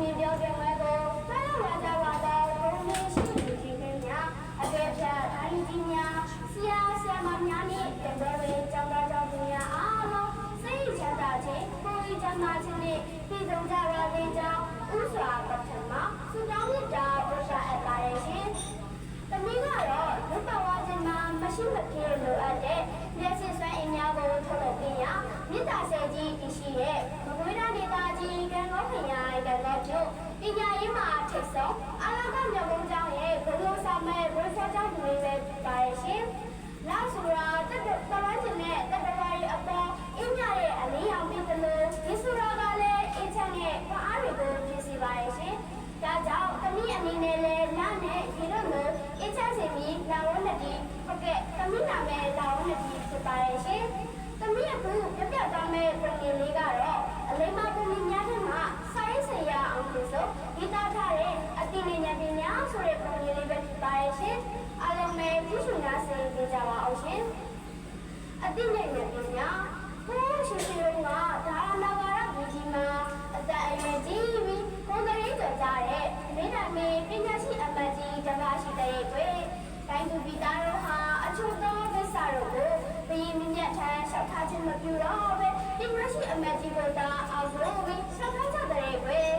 ရှင်မြင့်တင်ရေးပွဲတော့ပုံမြင်ပြောပြပွဲကိုဆွဲလဝါကြပါတော့ဘုံမြင့်ရှိသူကြီးခင်များအကဲဖြတ်တိုင်းကြီးများဆရာဆရာမများနဲ့တင်တော်တွေကျောင်းသားကျောင်းသူများအားလုံးစိတ်ချမ်းသာခြင်းကိုယ်ကြီးချမ်းသာခြင်းနဲ့ပြည်စုံကြပါစေကြောင်းဥစွာပထမဆုတောင်းမြတ်တာပရှာအပ်ပါရဲ့ရှင်။တမီးကတော့လူပဝါခြင်းမှာမရှိမဖြစ်လိုအပ်တဲ့မျက်စိစွမ်းအင်များကိုထုတ်လုပ်ပေးရမြစ်တာဆယ်ကြီးတရှိရဲ့မကွေးသားဒေသကြီးကံကောခရိုင်ကံကောမြို့ပညာရေးမှာထိတ်ဆုံးအလားကမြောက်ကုန်းကျောင်းရဲ့ဘလို့ဆောင်မဲ့ဘလို့ဆောကျောင်းသူတွေပဲဖြစ်ပါရဲ့ရှင်။ နောက်ဆိုတာတက်တက်တဝမ်းကျင်တဲ့တက်တဝါရီအပေါ်အင်းညရဲ့အလေးအောင်ပြီးသလိုဒီဆိုတာကလည်းအင်းချမ်းနဲ့ပအားတွေကိုပြင်စီပါရဲ့ရှင်။ဒါကြောင့်သမီးအနေနဲ့လည်းလမ်းနဲ့ဒီလိုမျိုးအင်းချမ်းစီပြီးလာဝနတီဟုတ်ကဲ့သမီးနာမည်လာဝနတီဖြစ်ပါရဲ့ရှင်။သမီးအခုပြပြသွားမဲ့ပုံငယ်လေးကတော့အလိမ္မာပုံငယ်များတဲ့မှာဆိုင်းဆရာအောင်လို့ဆိုဒီသားထားတဲ့အတိနေညာပညာဆိုတဲ့ပုံငယ်လေးပဲဖြစ်ပါရဲ့ရှင်။အားလုံးပဲကြည့်ရှုနာဆင် ကြကြပါအောင်ရှင်။အတိနေညာပညာဟိုးရှိရှိကဒါရနာဂရဘူကြီးမှာအတအရွယ်ကြီးပြီးကိုယ်ကလေးကြော်ကြတဲ့မိနာမေပညာရှိအမတ်ကြီးတပါရှိတဲ့ကွယ်တိုင်းသူပြည်သားတို့ဟာအချို့သောကိစ္စတို့ကိုဘယင်းမြတ်ထမ်းရှောက်ထားခြင်းမပြုတော့ပဲပညာရှိအမတ်ကြီးတို့သာအောင်လို့ပြီးရှောက်ထားကြတဲ့ကွယ်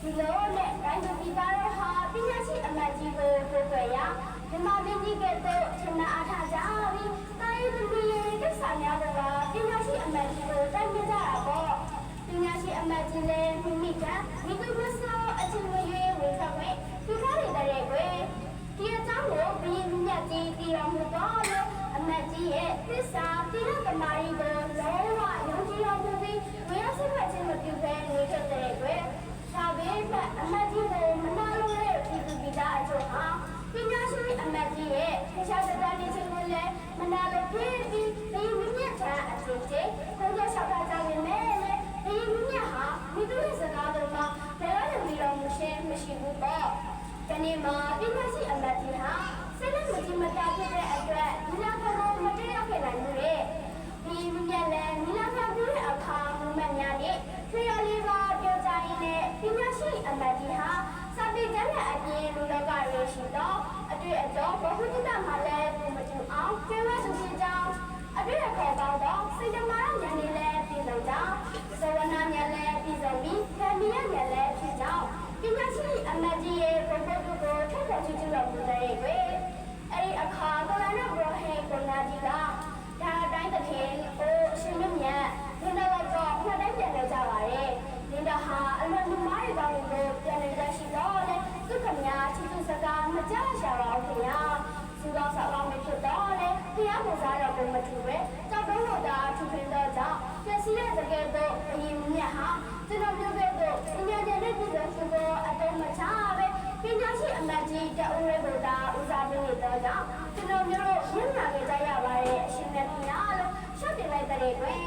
ဒီလိုနဲ့တိုင်းသူပြည်သားတို့ဟာပညာရှိအမတ်ကြီးကိုကိုယ်ွယ်ရ ဓမ္မပင်ကြီးကဲ့သို့ဆန္ဒအားထားကြပြီးတိုင်းသူပြည်ရဲ့ကိစ္စများတို့ကပညာရှိအမတ်ကြီးကိုတိုက်ပြကြတာပေါ့ပညာရှိအမတ်ကြီးလည်းမိမိကမိသူမဆောအချင်းမရွေးဝင်ထွက်ခွင့်ပြုထားနေတဲ့ကွယ်ဒီအကြောင်းကိုဘယင်းမြတ်ကြီးတည်တော်မူတော့လို့အမတ်ကြီးရဲ့သစ္စာတိရသမารီကိုလုံး ခြင်းမရှိဘူးပေါ့။ဒီနေ့မှာပညာရှိအမတ်ကြီးဟာစိတ်နဲ့မကြည်မတာဖြစ်တဲ့အတွက်ဒီလောက်ကတော့မတည့်ရောက်ခဲ့နိုင်ဘူးလေ။ဒီမြတ်လည်းဒီလောက်ပြောပြတဲ့အခါမမှန်များနဲ့ဆွေရလေးပါပြောကြရင်လည်းပညာရှိအမတ်ကြီးဟာစာပေကျမ်းနဲ့အပြင်လူလောကရရှိတော့အတွေ့အကြုံဘဝတိတမှာလည်းမတူအောင်ကျေဝတ်သူကြီးကြောင့်အတွေ့အခေါ်ပေါတော့စိတ်ဓမ္မဉာဏ်လေးလည်းပြည်စုံကြောင်းသဝနာဉာဏ်လည်းပြည်စုံပြီးခန္ဒီယဉာဏ်လည်းဖြစ်ကြောင်းပညာရှိအမတ်ကြီးရဲ့ဘုံဘုံကိုထပ်ထပ်ချီချူတော်မူတဲ့ကွယ်အဲ့ဒီအခါကလနာဘရဟေကိုနာကြီးကဒါအတိုင်းတစ်ခင်ကိုအရှင်မြတ်မြတ်ဒီတော့တော့ဖတ်တိုင်းပြန်လဲကြပါရဲ့ဒီတော့ဟာအလွန်လူမားတွေကောင်းကိုပြန်လဲကြရှိတော့လေသူကမြာချီချူစကားမကြရှာပါဘူးခင်ဗျာသူတော်ဆောက်အောင်ဖြစ်တော့လေတရားကိုစားတော့ဘုံမတူပဲကြောက်တော့လို့ဒါထူထင်တော့ကြောင့်ပြည့်စည်တဲ့တကယ်တော့အရင်မြတ် ဟာကျွန်တော်ပြောခဲ့တော့အညာကျတဲ့ပြည်သူကိုအတုံးမချပဲပညာရှိအမတ်ကြီးတအုပ်ရဲကိုဒါဦးစားပေးနေတော့ကြောင့်ကျွန်တော်မျိုးတို့မျက်နှာကြကြရပါရဲ့အရှင်မြတ်များလို့ရှော့တင်လိုက်တဲ့တွင်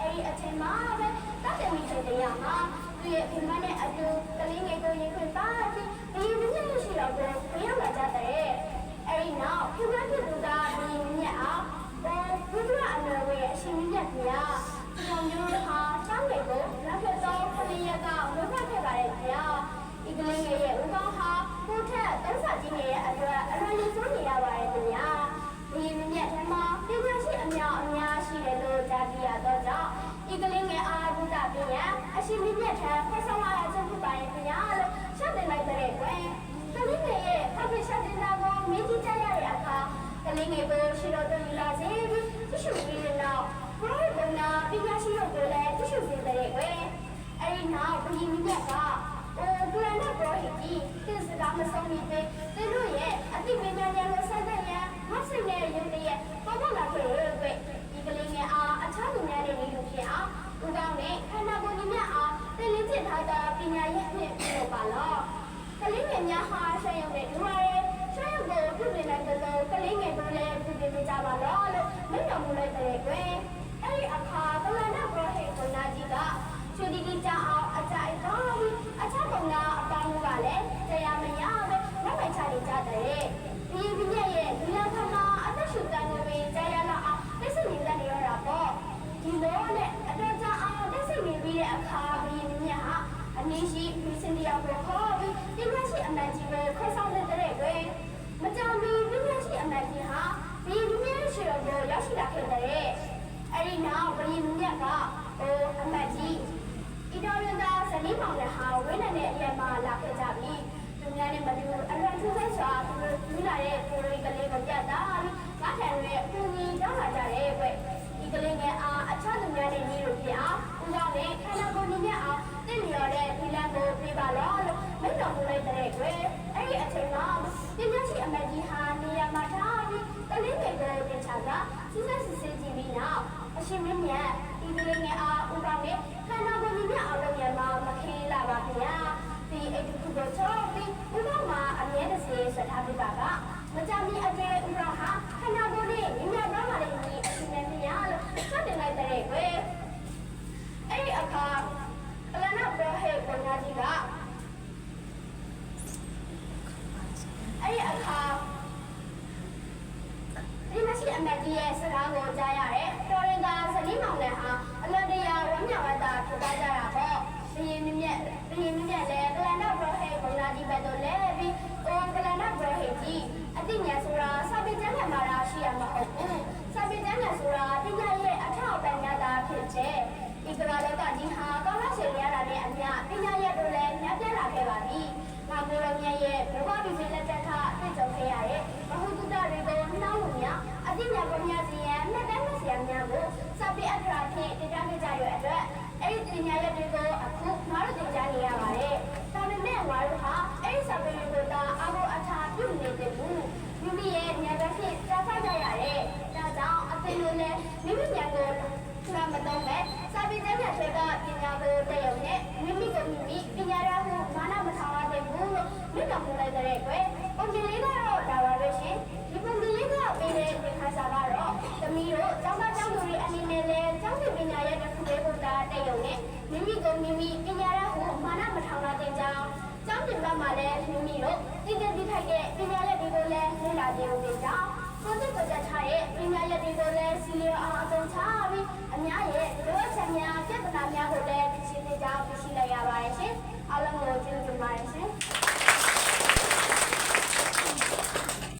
အဲ့ဒီအချိန်မှာပဲတတ်တယ်မိတဲ့တရားမှာသူရဲ့အမနဲ့အတူကလေးငယ်ကိုရင်ခွင်ပါပြီးဒီမြင့်မြတ်ရှိတော့ကိုဘယ်ရောက်လာကြတဲ့အဲ့ဒီနောက်ခင်ဗျားတို့ကဒီမြတ်အောင်ဘောဘုရားအနွယ်ရဲ့အရှင်မြတ်ကြီးကကျွန်တော်မျိုးဟာတောင်းတယ်ကိုလက်ဖက်တော့ခလေးရကဝတ်ဖက်ခဲ့ပါတယ်ခင်ဗျာဒီကလေးငယ်ရဲ့ဦးကောင်းဟာကိုထက်သုံးစာကြီးငယ်ရဲ့အတွက်အရွယ်လေးစိုးနေရပါတယ်ခင်ဗျာဒီမြတ်ထမပညာရှိအများအများရှိတယ်လို့ကြားသိရတော့ကြောင့်ဒီကလေးငယ်အားဘုရားပြင်ရအ ရှင်မြတ်ထံဖက်ဆောင်လာခြင်းဖြစ်ပါရဲ့ခင်ဗျာလို့ရှင်းတင်လိုက်တဲ့ကွယ်ကလေးငယ်ရဲ့ဖေဖေရှင်းတင်တာကိုမင်းကြီးကြရတဲ့အခါကလေးငယ်ကိုရှိတော်တော်လာစေပြီးတ िश ူပြီးတဲ့နောက်ဘုရားကနာပညာရှိတို့ကိုလည်းတ िश ူစေတဲ့ကွယ်အဲ့ဒီနောက်ဘုရင်မြတ်ကအိုကလန်နဲ့ဘောဟိကြီးသင်စကားမဆုံးမီပဲသူတို့ရဲ့အတိပညာဉာဏ်ကိုဆက်တဲ့ရန်မဆိတ်နဲ့ရုပ်တရက်ပေါ်ပေါ်လာခဲ့ နောက်ဘယင်းမြတ်ကဟိုအမှန်ကြီးဤတော်ရင်သာဇနီးမောင်နဲ့ဟာဝိနည်းနဲ့အရက်မှာလာခဲ့ကြပြီသူများနဲ့မတူအလွန်ထူးဆန်းစွာသူတို့လူလာတဲ့ကိုရီကလေးကိုပြတာပြီးငါထံရဲ့အကူကြီးတော ရှင်မင်းမြတ်ဒီကလေးငယ်အားဦးကြောင့်လည်းခန္ဓာကိုယ်ညီမြတ်အောင်လုပ်ရမှာမခေးလာပါခင်ဗျာဒီအဲ့ဒီခုတော့ချောပြီးဦးကြောင့်မှာအမြဲတစေဆက်ထားပြပါကမကြမီအကျဲဦးကြောင့်ဟာခန္ဓာကိုယ်နဲ့ညီမြတ်တော့မှလည်းဒီအရှင်မင်းမြတ်လို့စတင်လိုက်တဲ့ကွအဲ့ဒီအခါအလနာဘရဟေကိုညာကြီးကအဲ့ဒီအခါဒီမ ရှိအမတ်ကြီးရဲ့စကားကိုကြားရတယ်တော်ရင်သာဇနီးမောင်နဲ့ဟာအလွန်တရာဝမ်းမြောက်ဝမ်းသာဖြစ်သွားကြတာပေါ့ဘယင်းမြမြက်ဘယင်းမြမြက်လည်းကလန်နာဘရဟေကိုညာကြီးဘက်တော့လဲပြီးကိုကလန်နာဘရဟေကြီးအတိညာဆိုတာစာပေကျမ်းထဲမှာရှိ မိမိကိုမိမိပညာရဟုမာနမထားရတဲ့ကြောင်းကျောင်းတင်ဘက်မှာလည်းမိမိတို့တည်တည်ပြီးထိုက်တဲ့ပညာရဲ့တွေကိုလည်းလေ့လာကြအောင်တဲ့ကြောင်းကိုယ်စိတ်ကိုကြထားတဲ့ပညာရဲ့တွေကိုလည်းစီလျောအောင်အသုံးချပြီးအများရဲ့လိုအပ်ချက်များပြဿနာများကိုလည်းသိရှိနေကြသိရှိလိုက်ရပါတယ်ရှင်အားလုံးကိုကျေးဇူးတင်ပါတယ်ရှင်